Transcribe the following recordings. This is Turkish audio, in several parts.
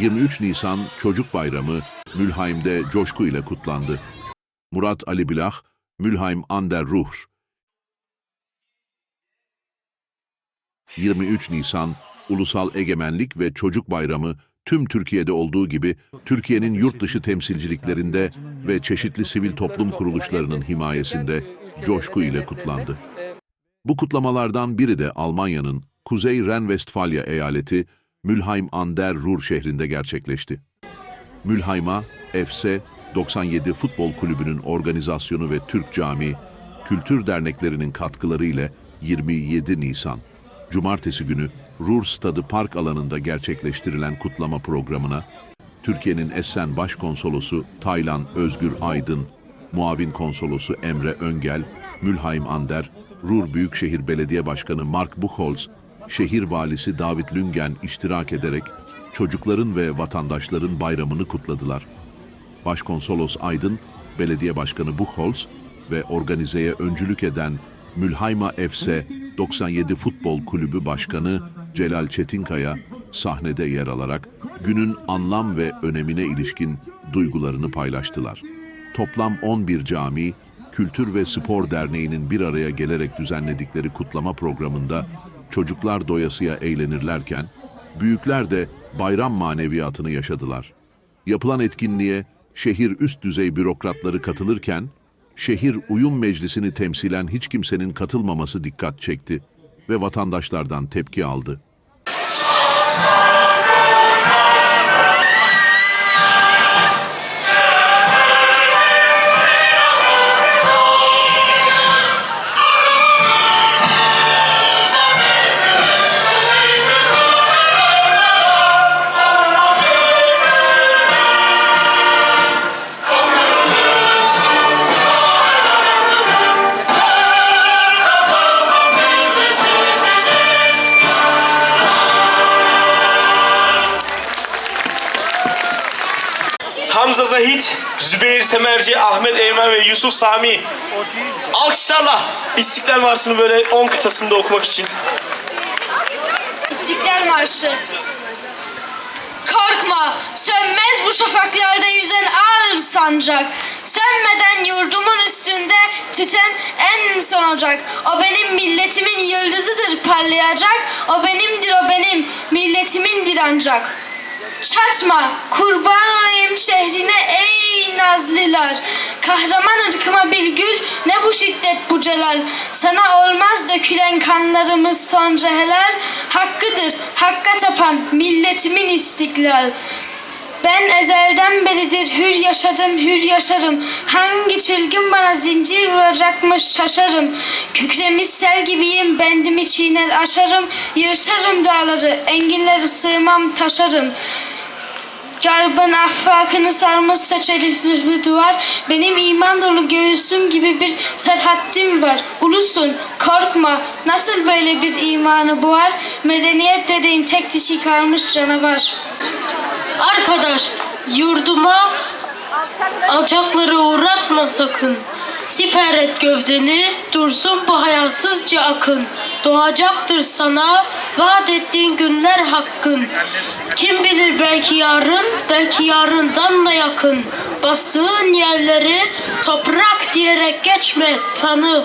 23 Nisan Çocuk Bayramı Mülheim'de coşku ile kutlandı. Murat Ali Bilah, Mülheim an der Ruhr. 23 Nisan Ulusal Egemenlik ve Çocuk Bayramı tüm Türkiye'de olduğu gibi Türkiye'nin yurt dışı temsilciliklerinde ve çeşitli sivil toplum kuruluşlarının himayesinde coşku ile kutlandı. Bu kutlamalardan biri de Almanya'nın Kuzey Ren-Vestfalya eyaleti Mülheim an der Ruhr şehrinde gerçekleşti. Mülheim'a FC 97 Futbol Kulübü'nün organizasyonu ve Türk Camii Kültür Derneklerinin katkıları ile 27 Nisan Cumartesi günü Ruhr Stadı Park alanında gerçekleştirilen kutlama programına Türkiye'nin Essen Başkonsolosu Taylan Özgür Aydın, Muavin Konsolosu Emre Öngel, Mülheim Ander, Ruhr Büyükşehir Belediye Başkanı Mark Buchholz, şehir valisi David Lüngen iştirak ederek çocukların ve vatandaşların bayramını kutladılar. Başkonsolos Aydın, Belediye Başkanı Buchholz ve organizeye öncülük eden Mülheima FC 97 Futbol Kulübü Başkanı Celal Çetinkaya sahnede yer alarak günün anlam ve önemine ilişkin duygularını paylaştılar. Toplam 11 cami, Kültür ve Spor Derneği'nin bir araya gelerek düzenledikleri kutlama programında çocuklar doyasıya eğlenirlerken, büyükler de bayram maneviyatını yaşadılar. Yapılan etkinliğe şehir üst düzey bürokratları katılırken, şehir uyum meclisini temsilen hiç kimsenin katılmaması dikkat çekti ve vatandaşlardan tepki aldı. Hamza Zahit, Zübeyir Semerci, Ahmet Eymen ve Yusuf Sami. Alkışlarla İstiklal Marşı'nı böyle 10 kıtasında okumak için. İstiklal Marşı. Korkma, sönmez bu şafaklarda yüzen ağır sancak. Sönmeden yurdumun üstünde tüten en son ocak. O benim milletimin yıldızıdır parlayacak. O benimdir, o benim milletimindir ancak. Çatma, kurban olayım şehrine ey nazlılar. Kahraman ırkıma bir gül, ne bu şiddet bu celal. Sana olmaz dökülen kanlarımız sonra helal. Hakkıdır, hakka tapan milletimin istiklal. Ben ezelden beridir hür yaşadım, hür yaşarım. Hangi çılgın bana zincir vuracakmış şaşarım. Kükremiş sel gibiyim, bendimi çiğner aşarım. Yırtarım dağları, enginleri sığmam taşarım. Garbın affakını sarmış saçeli zırhlı duvar. Benim iman dolu göğsüm gibi bir serhattim var. Ulusun, korkma. Nasıl böyle bir imanı boğar? Medeniyet dediğin tek dişi kalmış canavar. Arkadaş yurduma alçakları uğratma sakın. Siper et gövdeni, dursun bu hayasızca akın. Doğacaktır sana vaat ettiğin günler hakkın. Kim bilir belki yarın, belki yarından da yakın. Bastığın yerleri toprak diyerek geçme tanı.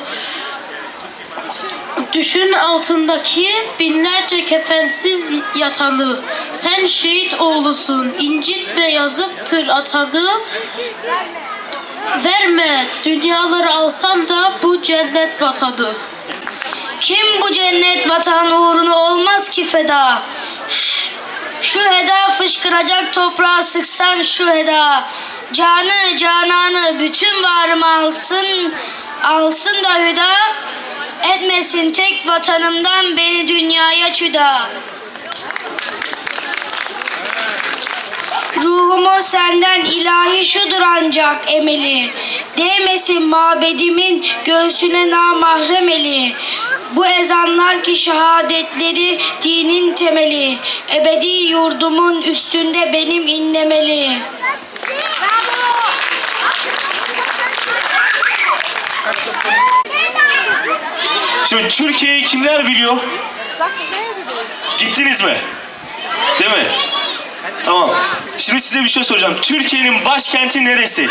Düşün altındaki binlerce kefensiz yatanı. Sen şehit oğlusun, incitme yazıktır atanı. Verme, dünyaları alsam da bu cennet vatanı. Kim bu cennet vatan uğruna olmaz ki feda? Şu heda fışkıracak toprağa sıksan şu heda. Canı cananı bütün varımı alsın, alsın da hüda. Etmesin tek vatanımdan beni dünyaya çüda. Ruhumun senden ilahi şudur ancak emeli. Değmesin mabedimin göğsüne namahrem eli. Bu ezanlar ki şehadetleri dinin temeli. Ebedi yurdumun üstünde benim inlemeli. Şimdi Türkiye'yi kimler biliyor? Gittiniz mi? Değil mi? Tamam. Şimdi size bir şey soracağım. Türkiye'nin başkenti neresi?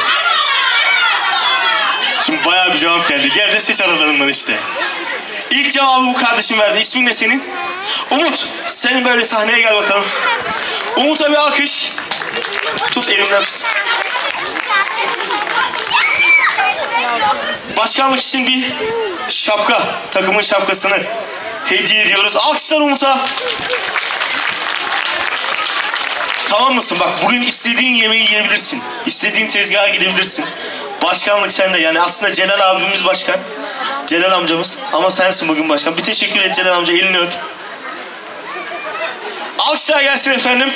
Şimdi bayağı bir cevap geldi. Gel de seç aralarından işte. İlk cevabı bu kardeşim verdi. İsmin ne senin? Umut. Senin böyle sahneye gel bakalım. Umut'a bir alkış. Tut elimden tut. Başkanlık için bir şapka, takımın şapkasını hediye ediyoruz. Alkışlar Umut'a. Tamam mısın? Bak bugün istediğin yemeği yiyebilirsin. İstediğin tezgaha gidebilirsin. Başkanlık sende. Yani aslında Celal abimiz başkan. Celal amcamız. Ama sensin bugün başkan. Bir teşekkür et Celal amca. Elini öp. Alkışlar gelsin efendim.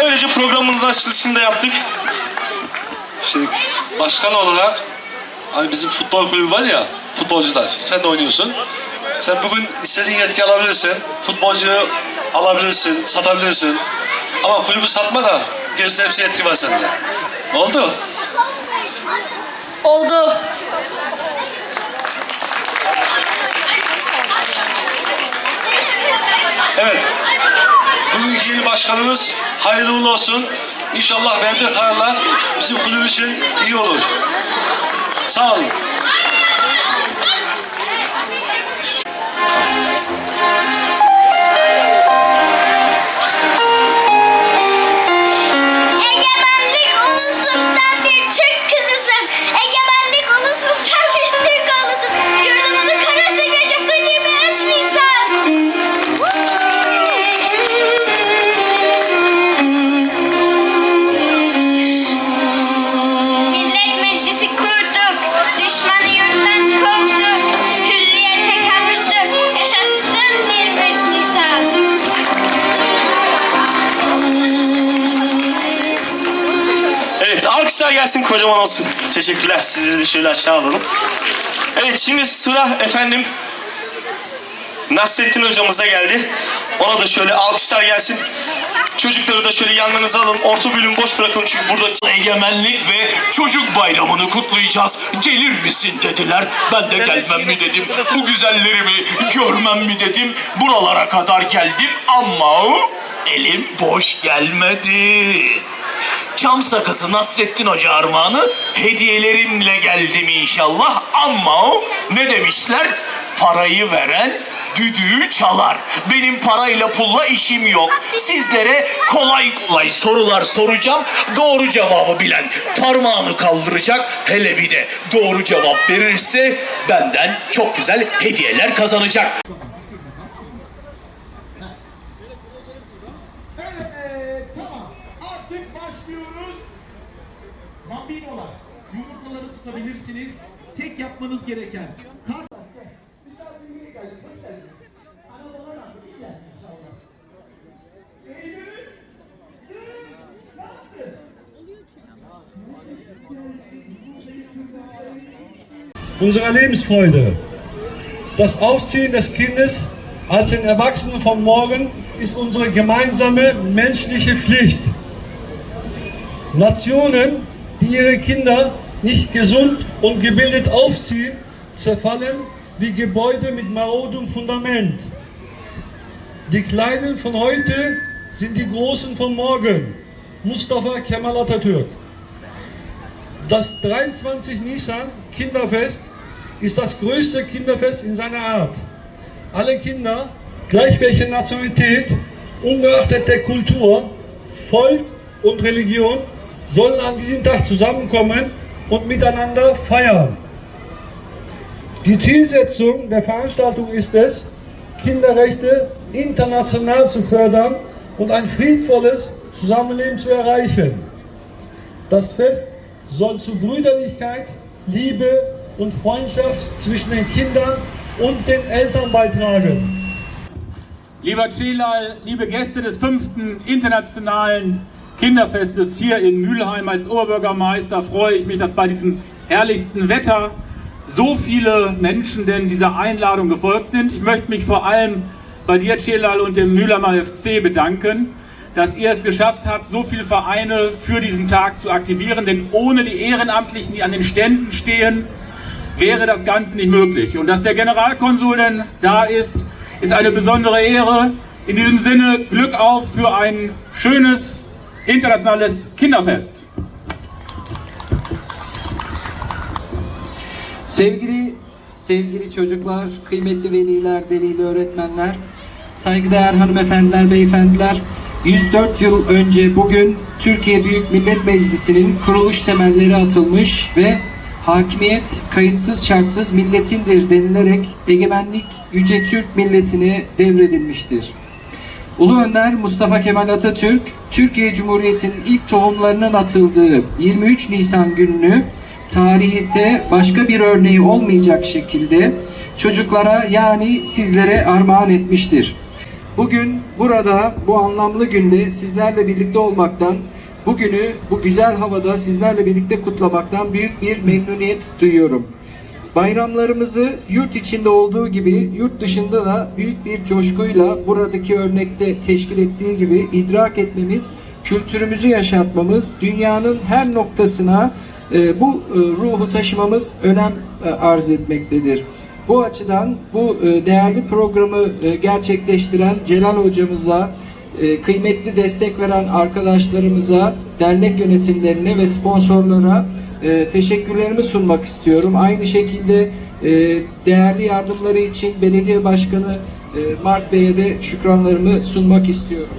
Böylece programımızın açılışını da yaptık. Şimdi başkan olarak hani bizim futbol kulübü var ya futbolcular sen de oynuyorsun. Sen bugün istediğin yetki alabilirsin. Futbolcuyu alabilirsin, satabilirsin. Ama kulübü satma da gerisi hepsi yetki var sende. Ne oldu? Oldu. Evet. Bugünkü yeni başkanımız hayırlı uğurlu olsun. İnşallah verdiği kararlar bizim kulübü için iyi olur. Sağ olun. Gelsin kocaman olsun. Teşekkürler. Sizleri de şöyle aşağı alalım. Evet şimdi sıra efendim Nasrettin hocamıza geldi. Ona da şöyle alkışlar gelsin. Çocukları da şöyle yanlarınıza alın. Orta bölüm boş bırakın çünkü burada Egemenlik ve çocuk bayramını kutlayacağız. Gelir misin dediler. Ben de gelmem mi dedim. Bu güzellerimi görmem mi dedim. Buralara kadar geldim ama elim boş gelmedi. Çam sakızı Nasrettin Hoca armağanı hediyelerimle geldim inşallah ama ne demişler? Parayı veren düdüğü çalar. Benim parayla pulla işim yok. Sizlere kolay kolay sorular soracağım. Doğru cevabı bilen parmağını kaldıracak. Hele bir de doğru cevap verirse benden çok güzel hediyeler kazanacak. Tek yapmanız gereken... Kart... Misafirliğe? Unsere Lebensfreude. Das Aufziehen des Kindes als den Erwachsenen von morgen ist unsere gemeinsame menschliche Pflicht. Nationen, die ihre Kinder nicht gesund und gebildet aufziehen, zerfallen wie Gebäude mit marodem Fundament. Die Kleinen von heute sind die Großen von morgen. Mustafa Kemal Atatürk. Das 23 Nisan Kinderfest ist das größte Kinderfest in seiner Art. Alle Kinder, gleich welche Nationalität, ungeachtet der Kultur, Volk und Religion, sollen an diesem Tag zusammenkommen und miteinander feiern. Die Zielsetzung der Veranstaltung ist es, Kinderrechte international zu fördern und ein friedvolles Zusammenleben zu erreichen. Das Fest soll zu Brüderlichkeit, Liebe und Freundschaft zwischen den Kindern und den Eltern beitragen. Lieber Celal, liebe Gäste des fünften internationalen Kinderfestes hier in Mülheim als Oberbürgermeister freue ich mich, dass bei diesem herrlichsten Wetter so viele Menschen denn dieser Einladung gefolgt sind. Ich möchte mich vor allem bei dir, Celal, und dem Mülheimer FC bedanken, dass ihr es geschafft habt, so viele Vereine für diesen Tag zu aktivieren. Denn ohne die Ehrenamtlichen, die an den Ständen stehen, wäre das Ganze nicht möglich. Und dass der Generalkonsul denn da ist, ist eine besondere Ehre. In diesem Sinne Glück auf für ein schönes internationales Kinderfest. Sevgili sevgili çocuklar, kıymetli veliler, delili öğretmenler, saygıdeğer hanımefendiler, beyefendiler, 104 yıl önce bugün Türkiye Büyük Millet Meclisi'nin kuruluş temelleri atılmış ve hakimiyet kayıtsız şartsız milletindir denilerek egemenlik yüce Türk milletine devredilmiştir. Ulu Önder Mustafa Kemal Atatürk, Türkiye Cumhuriyeti'nin ilk tohumlarının atıldığı 23 Nisan gününü tarihte başka bir örneği olmayacak şekilde çocuklara yani sizlere armağan etmiştir. Bugün burada bu anlamlı günde sizlerle birlikte olmaktan, bugünü bu güzel havada sizlerle birlikte kutlamaktan büyük bir memnuniyet duyuyorum. Bayramlarımızı yurt içinde olduğu gibi yurt dışında da büyük bir coşkuyla buradaki örnekte teşkil ettiği gibi idrak etmemiz, kültürümüzü yaşatmamız, dünyanın her noktasına e, bu e, ruhu taşımamız önem e, arz etmektedir. Bu açıdan bu değerli programı gerçekleştiren Celal hocamıza, kıymetli destek veren arkadaşlarımıza, dernek yönetimlerine ve sponsorlara e, teşekkürlerimi sunmak istiyorum. Aynı şekilde e, değerli yardımları için belediye başkanı e, Mark Bey'e de şükranlarımı sunmak istiyorum.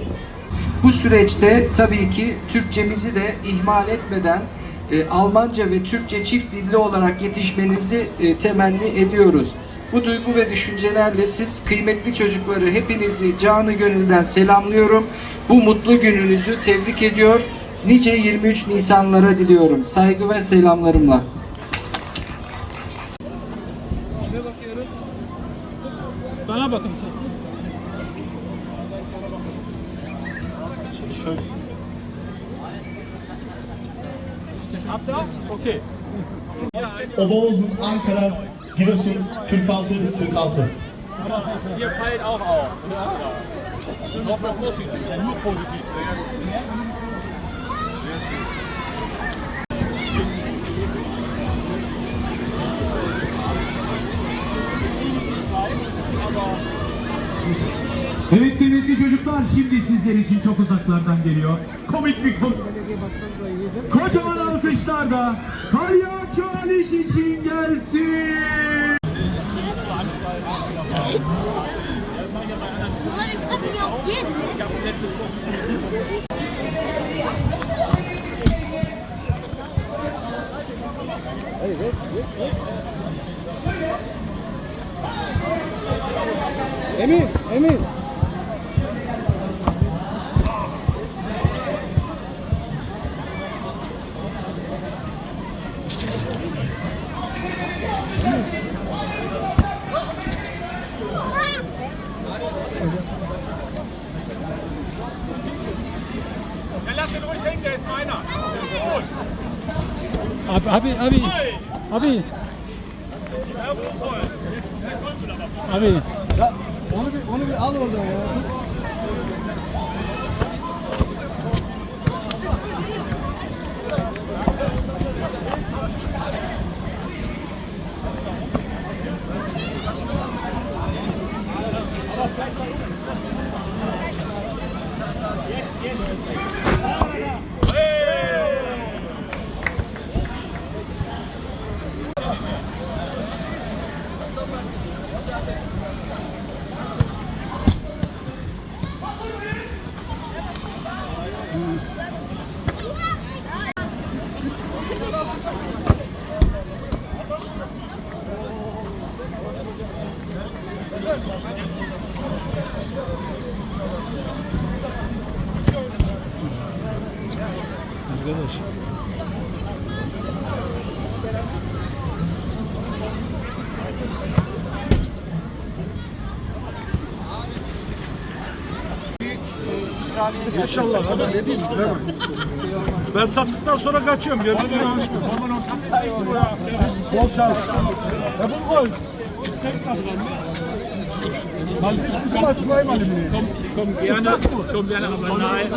Bu süreçte tabii ki Türkçemizi de ihmal etmeden e, Almanca ve Türkçe çift dilli olarak yetişmenizi e, temenni ediyoruz. Bu duygu ve düşüncelerle siz kıymetli çocukları hepinizi canı gönülden selamlıyorum. Bu mutlu gününüzü tebrik ediyor. Nice 23 Nisanlara diliyorum. Saygı ve selamlarımla. Bana bakın sen. Şöyle. Hatta okey. Oberhausen, Ankara, Giresun 46 46. Ihr feilt auch auf. Mal positiv, nur positiv. Evet kıymetli çocuklar şimdi sizler için çok uzaklardan geliyor. Komik bir konu. Kocaman alkışlar da Palyaço Aliş için gelsin. Emin, Emin. Ja, lass den ruhig Gut. Abi, abi, abi. Abi. Abi. Ya onu bir onu bir al oradan ya. Yes, yes. İnşallah ama ne diyeyim mi? Ben sattıktan sonra kaçıyorum. Gerisini konuşmuyorum. Bol şans. Bon Rolf. Man sieht sich immer zweimal im Leben. Komm, gerne, aber nein.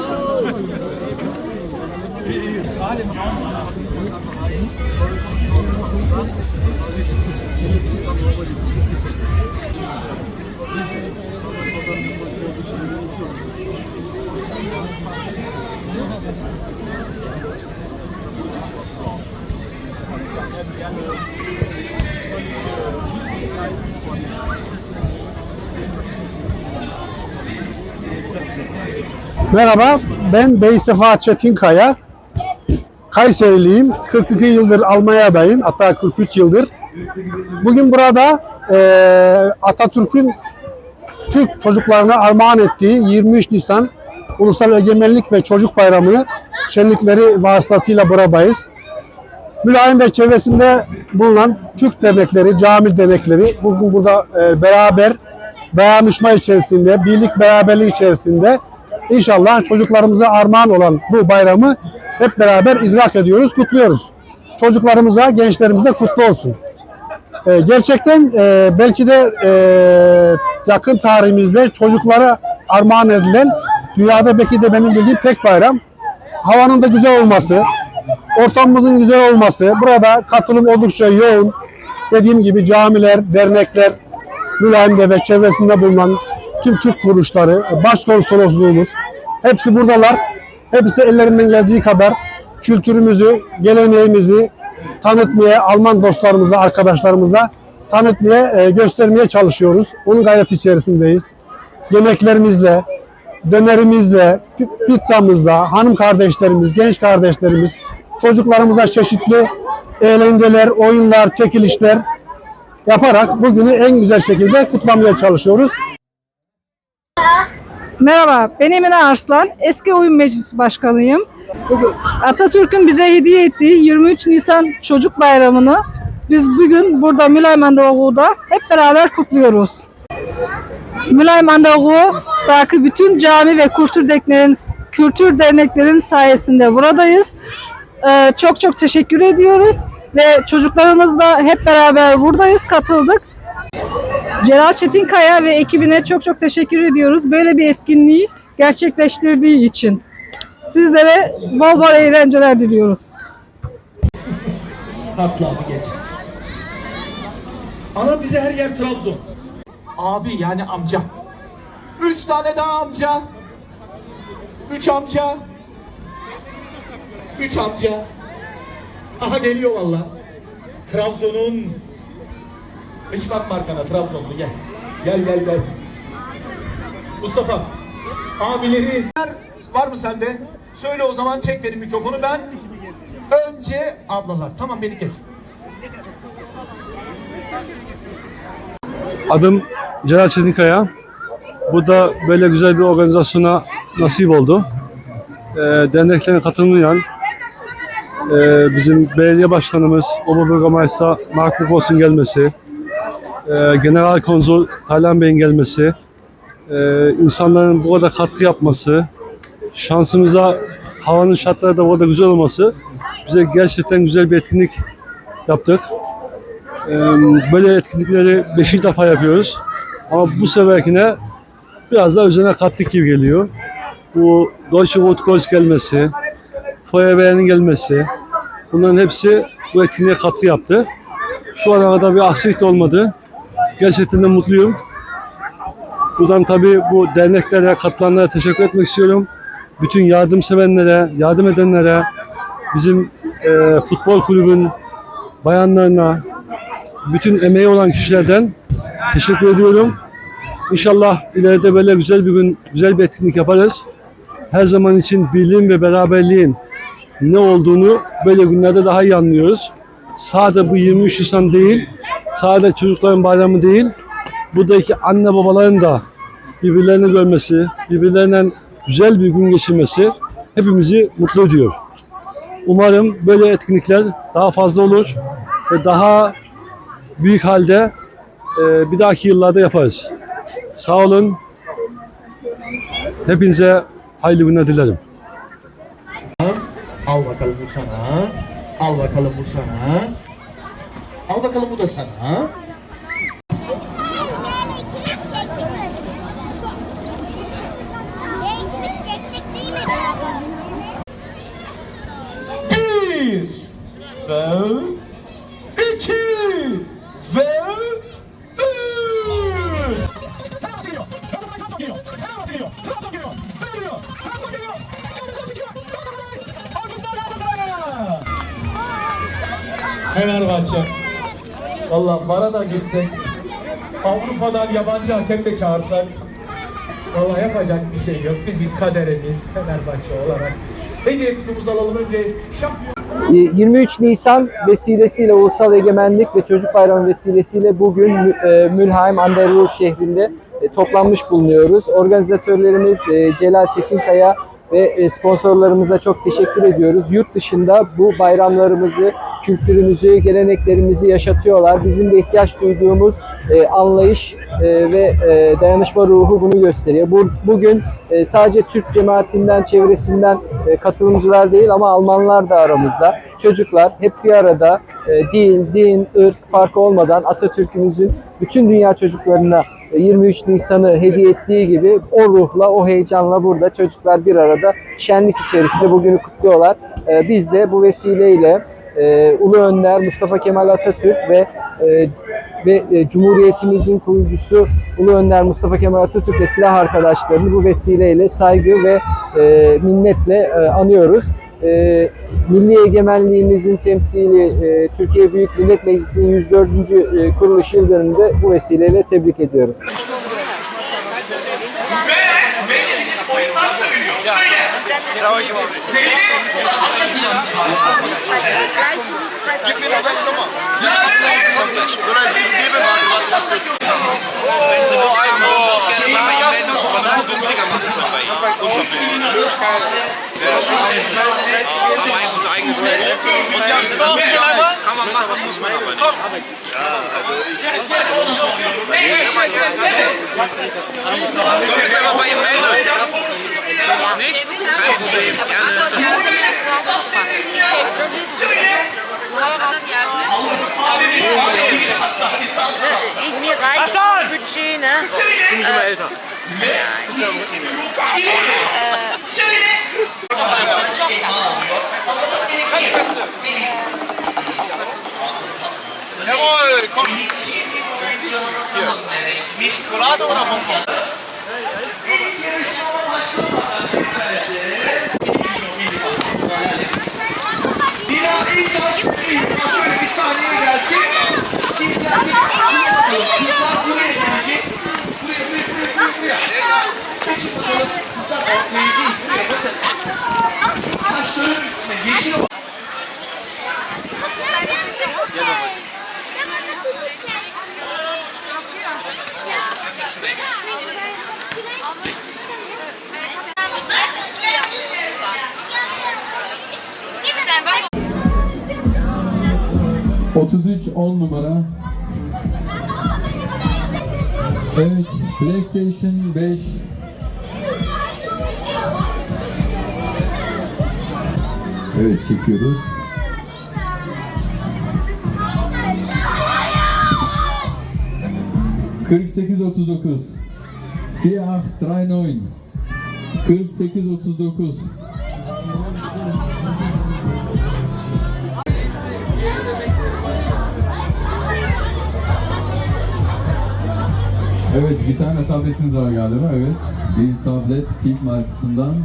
Gerade im Raum. Merhaba, ben Beysefa Çetinkaya. Kayseriliyim. 42 yıldır Almanya'dayım. Hatta 43 yıldır. Bugün burada e, Atatürk'ün Türk çocuklarına armağan ettiği 23 Nisan Ulusal Egemenlik ve Çocuk Bayramı şenlikleri vasıtasıyla buradayız. Mülayim ve çevresinde bulunan Türk dernekleri, cami dernekleri bugün burada e, beraber dayanışma içerisinde, birlik beraberlik içerisinde inşallah çocuklarımıza armağan olan bu bayramı hep beraber idrak ediyoruz, kutluyoruz. Çocuklarımıza, gençlerimize kutlu olsun. E, gerçekten e, belki de e, yakın tarihimizde çocuklara armağan edilen dünyada belki de benim bildiğim tek bayram. Havanın da güzel olması, ortamımızın güzel olması, burada katılım oldukça yoğun. Dediğim gibi camiler, dernekler, Mülayim'de ve çevresinde bulunan tüm Türk kuruluşları, başkonsolosluğumuz hepsi buradalar. Hepsi ellerinden geldiği kadar kültürümüzü, geleneğimizi tanıtmaya, Alman dostlarımızla, arkadaşlarımızla tanıtmaya, e, göstermeye çalışıyoruz. Onun gayret içerisindeyiz. Yemeklerimizle, dönerimizle, pi- pizzamızla, hanım kardeşlerimiz, genç kardeşlerimiz, çocuklarımıza çeşitli eğlenceler, oyunlar, çekilişler yaparak bugünü en güzel şekilde kutlamaya çalışıyoruz. Merhaba, ben Emine Arslan. Eski Oyun Meclisi Başkanıyım. Atatürk'ün bize hediye ettiği 23 Nisan Çocuk Bayramı'nı biz bugün burada Mülayim Andavuğu'da hep beraber kutluyoruz. Mülayim Andavuğu'daki bütün cami ve kültür derneklerin, kültür derneklerin sayesinde buradayız. Ee, çok çok teşekkür ediyoruz ve çocuklarımızla hep beraber buradayız, katıldık. Celal Çetinkaya ve ekibine çok çok teşekkür ediyoruz. Böyle bir etkinliği gerçekleştirdiği için. Sizlere bol bol eğlenceler diliyoruz. Karslı geç. Ana bize her yer Trabzon. Abi yani amca. Üç tane daha amca. Üç amca. Üç amca. Aha geliyor valla. Trabzon'un hiç bakma arkana Trabzonlu gel. Gel gel gel. Mustafa. Abileri var mı sende? Söyle o zaman çek benim mikrofonu ben. Önce ablalar. Tamam beni kes. Adım Celal Çetinkaya. Bu da böyle güzel bir organizasyona nasip oldu. Ee, derneklerin katılmayan e, bizim belediye başkanımız Oberburgermeister Mark Buchholz'un gelmesi, e, General Konsul Taylan Bey'in gelmesi, e, insanların burada katkı yapması, şansımıza havanın şartları da burada güzel olması bize gerçekten güzel bir etkinlik yaptık. Ee, Böyle etkinlikleri beşinci defa yapıyoruz. Ama bu seferkine biraz daha özene kattık gibi geliyor. Bu Deutsche Kreuz gelmesi, Feuerwehr'in gelmesi, bunların hepsi bu etkinliğe katkı yaptı. Şu ana kadar bir aksilik olmadı. Gerçekten de mutluyum. Buradan tabii bu derneklere, katılanlara teşekkür etmek istiyorum. Bütün yardımsevenlere, yardım edenlere, bizim e, futbol kulübün bayanlarına, bütün emeği olan kişilerden teşekkür ediyorum. İnşallah ileride böyle güzel bir gün, güzel bir etkinlik yaparız. Her zaman için birliğin ve beraberliğin ne olduğunu böyle günlerde daha iyi anlıyoruz. Sadece bu 23 Nisan değil, sadece çocukların bayramı değil, buradaki anne babaların da birbirlerini görmesi, birbirlerinden güzel bir gün geçirmesi hepimizi mutlu ediyor. Umarım böyle etkinlikler daha fazla olur ve daha büyük halde e, bir dahaki yıllarda yaparız. Sağ olun. Hepinize hayırlı günler dilerim. Al bakalım bu sana. Al bakalım bu sana. Al bakalım bu da sana. Bir ve Fenerbahçe. Valla bara da gitsek, Avrupa'dan yabancı hakem de çağırsak, Vallahi yapacak bir şey yok. Bizim kaderimiz Fenerbahçe olarak. Hediye kutumuzu alalım önce. Şampiyon 23 Nisan vesilesiyle Ulusal Egemenlik ve Çocuk Bayramı vesilesiyle bugün e, Mülheim Anderruhr şehrinde e, toplanmış bulunuyoruz. Organizatörlerimiz e, Celal Çetinkaya ve e, sponsorlarımıza çok teşekkür ediyoruz. Yurt dışında bu bayramlarımızı, kültürümüzü, geleneklerimizi yaşatıyorlar. Bizim de ihtiyaç duyduğumuz e, anlayış e, ve e, dayanışma ruhu bunu gösteriyor. Bu, bugün e, sadece Türk cemaatinden, çevresinden e, katılımcılar değil ama Almanlar da aramızda. Çocuklar hep bir arada dil, din, ırk farkı olmadan Atatürk'ümüzün bütün dünya çocuklarına e, 23 Nisan'ı hediye ettiği gibi o ruhla, o heyecanla burada çocuklar bir arada şenlik içerisinde bugünü kutluyorlar. E, Biz de bu vesileyle e, Ulu Önder Mustafa Kemal Atatürk ve e, ve e, Cumhuriyetimizin kurucusu Ulu Önder Mustafa Kemal Atatürk ve silah arkadaşlarını bu vesileyle saygı ve e, minnetle e, anıyoruz. E, milli egemenliğimizin temsili e, Türkiye Büyük Millet Meclisi'nin 104. e, kuruluş yıl dönümünde bu vesileyle tebrik ediyoruz. Kann Budget, ne? Ja, ich glaube. Äh, Jawohl, komm. Hier. Schokolade oder Bonbon? Dila İltaş Taşların üstüne yeşil. Sen bak. 33 10 numara. Evet, PlayStation 5. neun. Kırk sekiz otuz dokuz. Evet, bir tane tabletimiz var galiba. Evet, bir tablet Peak markasından.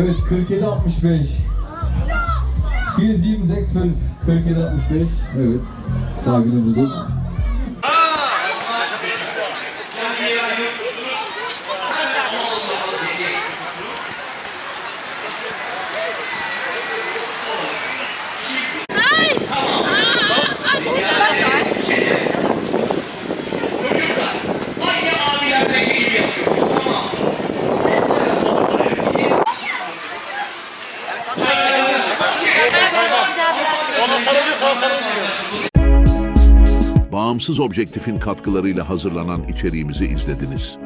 Evet, 47 65. 4765 47 65. Evet, sahibini bulduk. Bağımsız objektifin katkılarıyla hazırlanan içeriğimizi izlediniz.